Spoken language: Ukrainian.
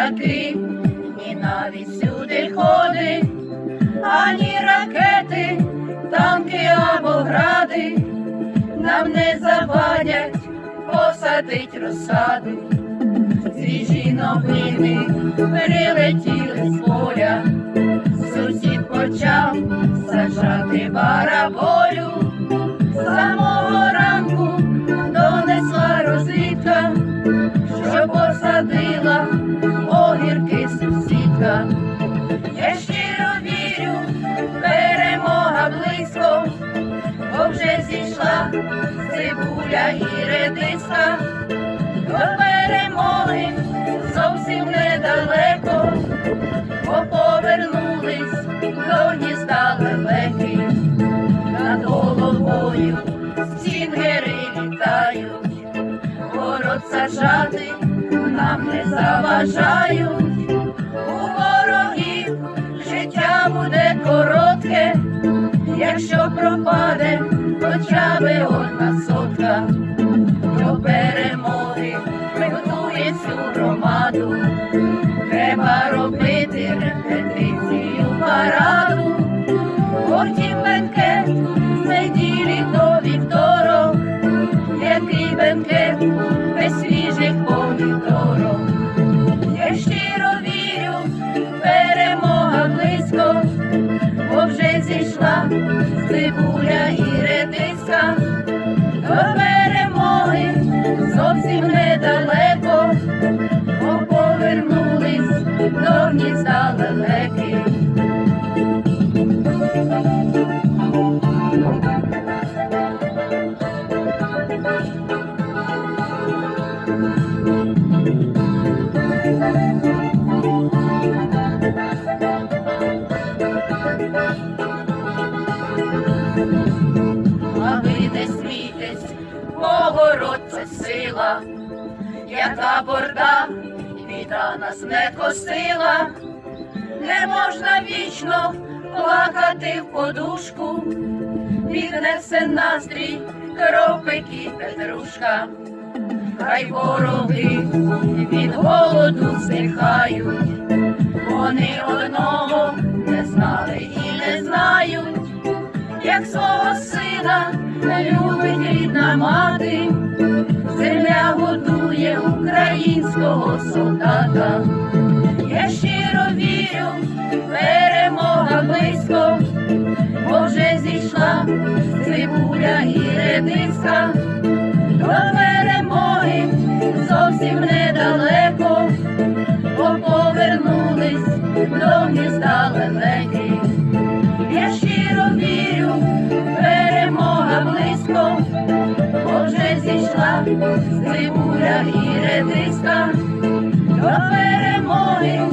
літаки, і навіть сюди ходи, ані ракети, танки або гради, нам не завадять посадить розсаду, свіжі новини прилетіть. Цибуля і редиска. До перемоги зовсім недалеко, бо повернулись до гнізда лелеки. Над головою стінгери літають, город саджати нам не заважають. У ворогів життя буде коротке, якщо пропаде всю громаду. Треба робити репетицію параду. Потім бенкет з неділі до вівторок. Який бенкет без свіжих помідорок. Я щиро вірю, перемога близько, бо вже зійшла цибуля і редиска. До перемоги зовсім недалеко, Погород це сила, яка борда, біда нас не косила, не можна вічно плакати в подушку, піднесе настрій кропики петрушка, хай вороги від голоду здихають, вони одного не знали і не знають як свого сина любить рідна мати, земля годує українського солдата. Я щиро вірю, перемога близько, бо вже зійшла цибуля і редиска. Гнізда. Я щиро вірю, перемога близько, бо вже зійшла цибуля і редиска. До перемоги